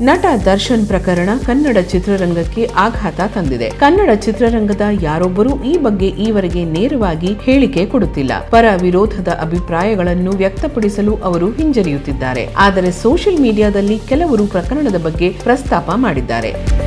ನಟ ದರ್ಶನ್ ಪ್ರಕರಣ ಕನ್ನಡ ಚಿತ್ರರಂಗಕ್ಕೆ ಆಘಾತ ತಂದಿದೆ. ಕನ್ನಡ ಚಿತ್ರರಂಗದ ಯಾರೊಬ್ಬರೂ ಈ ಬಗ್ಗೆ ಈವರೆಗೆ ನೇರವಾಗಿ ಹೇಳಿಕೆ ಕೊಡುತ್ತಿಲ್ಲ. ಪರ ವಿರೋಧದ ಅಭಿಪ್ರಾಯಗಳನ್ನು ವ್ಯಕ್ತಪಡಿಸಲು ಅವರು ಹಿಂಜರಿಯುತ್ತಿದ್ದಾರೆ. ಆದರೆ ಸೋಷಿಯಲ್ ಮೀಡಿಯಾದಲ್ಲಿ ಕೆಲವರು ಪ್ರಕರಣದ ಬಗ್ಗೆ ಪ್ರಸ್ತಾಪ ಮಾಡಿದ್ದಾರೆ.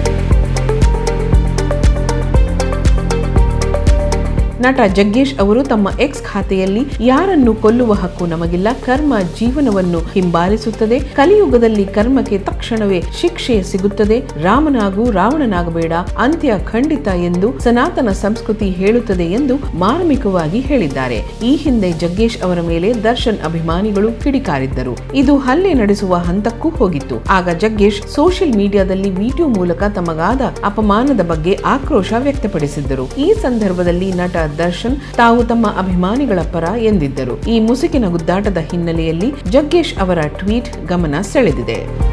ನಟ ಜಗ್ಗೇಶ್ ಅವರು ತಮ್ಮ ಎಕ್ಸ್ ಖಾತೆಯಲ್ಲಿ ಯಾರನ್ನು ಕೊಲ್ಲುವ ಹಕ್ಕು ನಮಗಿಲ್ಲ. ಕರ್ಮ ಜೀವನವನ್ನು ಹಿಂಬಾಲಿಸುತ್ತದೆ. ಕಲಿಯುಗದಲ್ಲಿ ಕರ್ಮಕ್ಕೆ ತಕ್ಷಣವೇ ಶಿಕ್ಷೆ ಸಿಗುತ್ತದೆ. ರಾಮನಾಗೂ ರಾವಣನಾಗಬೇಡ. ಅಂತ್ಯ ಖಂಡಿತ ಎಂದು ಸನಾತನ ಸಂಸ್ಕೃತಿ ಹೇಳುತ್ತದೆ ಎಂದು ಮಾರ್ಮಿಕವಾಗಿ ಹೇಳಿದ್ದಾರೆ. ಈ ಹಿಂದೆ ಜಗ್ಗೇಶ್ ಅವರ ಮೇಲೆ ದರ್ಶನ್ ಅಭಿಮಾನಿಗಳು ಕಿಡಿಕಾರಿದ್ದರು. ಇದು ಹಲ್ಲೆ ನಡೆಸುವ ಹಂತಕ್ಕೂ ಹೋಗಿತ್ತು. ಆಗ ಜಗ್ಗೇಶ್ ಸೋಷಿಯಲ್ ಮೀಡಿಯಾದಲ್ಲಿ ವಿಡಿಯೋ ಮೂಲಕ ತಮಗಾದ ಅಪಮಾನದ ಬಗ್ಗೆ ಆಕ್ರೋಶ ವ್ಯಕ್ತಪಡಿಸಿದ್ದರು. ಈ ಸಂದರ್ಭದಲ್ಲಿ ನಟ ದರ್ಶನ್ ತಾವು ತಮ್ಮ ಅಭಿಮಾನಿಗಳ ಪರ ಎಂದಿದ್ದರು. ಈ ಮುಸುಕಿನ ಗುದ್ದಾಟದ ಹಿನ್ನೆಲೆಯಲ್ಲಿ ಜಗ್ಗೇಶ್ ಅವರ ಟ್ವೀಟ್ ಗಮನ ಸೆಳೆದಿದೆ.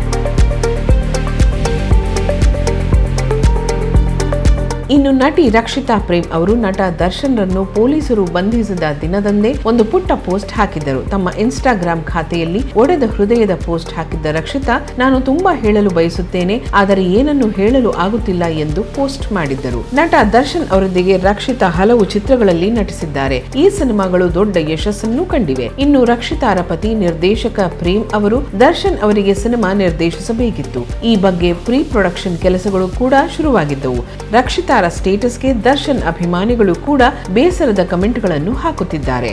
ಇನ್ನು ನಟಿ ರಕ್ಷಿತಾ ಪ್ರೇಮ್ ಅವರು ನಟ ದರ್ಶನ್ ರನ್ನು ಪೊಲೀಸರು ಬಂಧಿಸಿದ ದಿನದಂದೇ ಒಂದು ಪುಟ್ಟ ಪೋಸ್ಟ್ ಹಾಕಿದ್ದರು. ತಮ್ಮ ಇನ್ಸ್ಟಾಗ್ರಾಂ ಖಾತೆಯಲ್ಲಿ ಒಡೆದ ಹೃದಯದ ಪೋಸ್ಟ್ ಹಾಕಿದ್ದ ರಕ್ಷಿತಾ, ನಾನು ತುಂಬಾ ಹೇಳಲು ಬಯಸುತ್ತೇನೆ, ಆದರೆ ಏನನ್ನು ಹೇಳಲು ಆಗುತ್ತಿಲ್ಲ ಎಂದು ಪೋಸ್ಟ್ ಮಾಡಿದ್ದರು. ನಟ ದರ್ಶನ್ ಅವರೊಂದಿಗೆ ರಕ್ಷಿತಾ ಹಲವು ಚಿತ್ರಗಳಲ್ಲಿ ನಟಿಸಿದ್ದಾರೆ. ಈ ಸಿನಿಮಾಗಳು ದೊಡ್ಡ ಯಶಸ್ಸನ್ನು ಕಂಡಿವೆ. ಇನ್ನು ರಕ್ಷಿತಾರ ಪತಿ ನಿರ್ದೇಶಕ ಪ್ರೇಮ್ ಅವರು ದರ್ಶನ್ ಅವರಿಗೆ ಸಿನಿಮಾ ನಿರ್ದೇಶಿಸಬೇಕಿತ್ತು. ಈ ಬಗ್ಗೆ ಪ್ರೀ ಪ್ರೊಡಕ್ಷನ್ ಕೆಲಸಗಳು ಕೂಡ ಶುರುವಾಗಿದ್ದವು. ರಕ್ಷಿತಾರ ಸ್ಟೇಟಸ್ಗೆ ದರ್ಶನ್ ಅಭಿಮಾನಿಗಳು ಕೂಡ ಬೇಸರದ ಕಮೆಂಟ್ಗಳನ್ನು ಹಾಕುತ್ತಿದ್ದಾರೆ.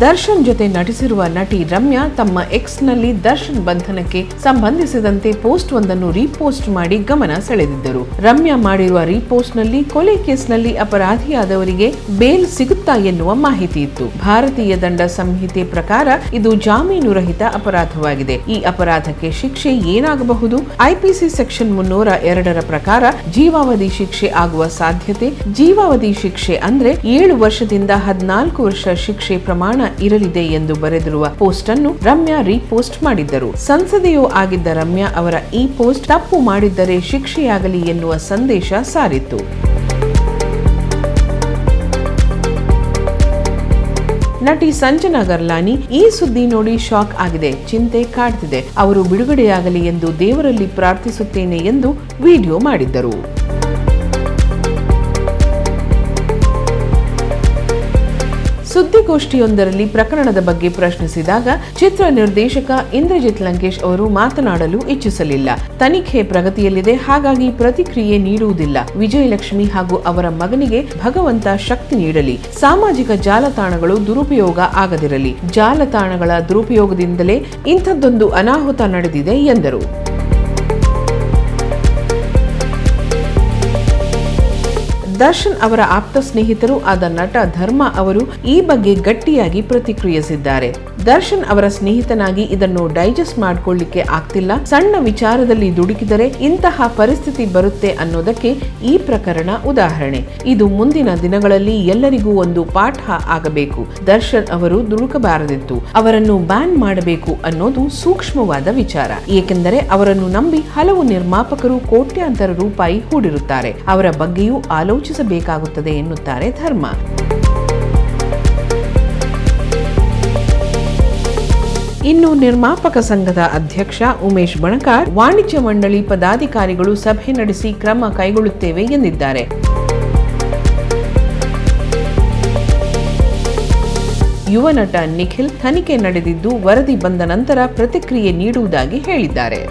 ದರ್ಶನ್ ಜೊತೆ ನಟಿಸಿರುವ ನಟಿ ರಮ್ಯಾ ತಮ್ಮ ಎಕ್ಸ್ನಲ್ಲಿ ದರ್ಶನ್ ಬಂಧನಕ್ಕೆ ಸಂಬಂಧಿಸಿದಂತೆ ಪೋಸ್ಟ್ ಒಂದನ್ನು ರೀಪೋಸ್ಟ್ ಮಾಡಿ ಗಮನ ಸೆಳೆದಿದ್ದರು. ರಮ್ಯಾ ಮಾಡಿರುವ ರೀಪೋಸ್ಟ್ನಲ್ಲಿ ಕೊಲೆ ಕೇಸ್ನಲ್ಲಿ ಅಪರಾಧಿಯಾದವರಿಗೆ ಬೇಲ್ ಸಿಗುತ್ತಾ ಎನ್ನುವ ಮಾಹಿತಿ ಇತ್ತು. ಭಾರತೀಯ ದಂಡ ಸಂಹಿತೆ ಪ್ರಕಾರ ಇದು ಜಾಮೀನು ರಹಿತ ಅಪರಾಧವಾಗಿದೆ. ಈ ಅಪರಾಧಕ್ಕೆ ಶಿಕ್ಷೆ ಏನಾಗಬಹುದು? ಐಪಿಸಿ ಸೆಕ್ಷನ್ ಮುನ್ನೂರ ಎರಡರ ಪ್ರಕಾರ ಜೀವಾವಧಿ ಶಿಕ್ಷೆ ಆಗುವ ಸಾಧ್ಯತೆ? ಜೀವಾವಧಿ ಶಿಕ್ಷೆ ಅಂದ್ರೆ ಏಳು ವರ್ಷದಿಂದ ಹದಿನಾಲ್ಕು ವರ್ಷ ಶಿಕ್ಷೆ ಪ್ರಮಾಣ ಇರಲಿದೆ ಎಂದು ಬರೆದಿರುವ ಪೋಸ್ಟ್ ಅನ್ನು ರಮ್ಯಾ ರೀಪೋಸ್ಟ್ ಮಾಡಿದ್ದರು. ಸಂಸದೆಯೂ ಆಗಿದ್ದ ರಮ್ಯಾ ಅವರ ಈ ಪೋಸ್ಟ್ ತಪ್ಪು ಮಾಡಿದ್ದರೆ ಶಿಕ್ಷೆಯಾಗಲಿ ಎನ್ನುವ ಸಂದೇಶ ಸಾರಿತ್ತು. ನಟಿ ಸಂಜನಾ ಗರ್ಲಾನಿ ಈ ಸುದ್ದಿ ನೋಡಿ ಶಾಕ್ ಆಗಿದೆ, ಚಿಂತೆ ಕಾಡ್ತಿದೆ. ಅವರು ಬಿಡುಗಡೆಯಾಗಲಿ ಎಂದು ದೇವರಲ್ಲಿ ಪ್ರಾರ್ಥಿಸುತ್ತೇನೆ ಎಂದು ವಿಡಿಯೋ ಮಾಡಿದ್ದರು. ಸುದ್ದಿಗೋಷ್ಠಿಯೊಂದರಲ್ಲಿ ಪ್ರಕರಣದ ಬಗ್ಗೆ ಪ್ರಶ್ನಿಸಿದಾಗ ಚಿತ್ರ ನಿರ್ದೇಶಕ ಇಂದ್ರಜಿತ್ ಲಂಕೇಶ್ ಅವರು ಮಾತನಾಡಲು ಇಚ್ಛಿಸಲಿಲ್ಲ. ತನಿಖೆ ಪ್ರಗತಿಯಲ್ಲಿದೆ, ಹಾಗಾಗಿ ಪ್ರತಿಕ್ರಿಯೆ ನೀಡುವುದಿಲ್ಲ. ವಿಜಯಲಕ್ಷ್ಮಿ ಹಾಗೂ ಅವರ ಮಗನಿಗೆ ಭಗವಂತ ಶಕ್ತಿ ನೀಡಲಿ. ಸಾಮಾಜಿಕ ಜಾಲತಾಣಗಳು ದುರುಪಯೋಗ ಆಗದಿರಲಿ. ಜಾಲತಾಣಗಳ ದುರುಪಯೋಗದಿಂದಲೇ ಇಂಥದ್ದೊಂದು ಅನಾಹುತ ನಡೆದಿದೆ, ಎಂದರು. ದರ್ಶನ್ ಅವರ ಆಪ್ತ ಸ್ನೇಹಿತರು ಆದ ನಟ ಧರ್ಮ ಅವರು ಈ ಬಗ್ಗೆ ಗಟ್ಟಿಯಾಗಿ ಪ್ರತಿಕ್ರಿಯಿಸಿದ್ದಾರೆ. ದರ್ಶನ್ ಅವರ ಸ್ನೇಹಿತನಾಗಿ ಇದನ್ನು ಡೈಜೆಸ್ಟ್ ಮಾಡಿಕೊಳ್ಳಿಕ್ಕೆ ಆಗ್ತಿಲ್ಲ. ಸಣ್ಣ ವಿಚಾರದಲ್ಲಿ ದುಡುಕಿದರೆ ಇಂತಹ ಪರಿಸ್ಥಿತಿ ಬರುತ್ತೆ ಅನ್ನೋದಕ್ಕೆ ಈ ಪ್ರಕರಣ ಉದಾಹರಣೆ. ಇದು ಮುಂದಿನ ದಿನಗಳಲ್ಲಿ ಎಲ್ಲರಿಗೂ ಒಂದು ಪಾಠ ಆಗಬೇಕು. ದರ್ಶನ್ ಅವರು ದುಡುಕಬಾರದಿತ್ತು. ಅವರನ್ನು ಬ್ಯಾನ್ ಮಾಡಬೇಕು ಅನ್ನೋದು ಸೂಕ್ಷ್ಮವಾದ ವಿಚಾರ. ಏಕೆಂದರೆ ಅವರನ್ನು ನಂಬಿ ಹಲವು ನಿರ್ಮಾಪಕರು ಕೋಟ್ಯಾಂತರ ರೂಪಾಯಿ ಹೂಡಿರುತ್ತಾರೆ. ಅವರ ಬಗ್ಗೆಯೂ ಆಲೋಚಿಸಬೇಕಾಗುತ್ತದೆ ಎನ್ನುತ್ತಾರೆ ಧರ್ಮ. ಇನ್ನು ನಿರ್ಮಾಪಕ ಸಂಘದ ಅಧ್ಯಕ್ಷ ಉಮೇಶ್ ಬಣಕಾರ್, ವಾಣಿಜ್ಯ ಮಂಡಳಿ ಪದಾಧಿಕಾರಿಗಳು ಸಭೆ ನಡೆಸಿ ಕ್ರಮ ಕೈಗೊಳ್ಳುತ್ತೇವೆ ಎಂದಿದ್ದಾರೆ. ಯುವ ನಟ ನಿಖಿಲ್ ತನಿಖೆ ನಡೆದಿದ್ದು ವರದಿ ಬಂದ ನಂತರ ಪ್ರತಿಕ್ರಿಯೆ ನೀಡುವುದಾಗಿ ಹೇಳಿದ್ದಾರೆ.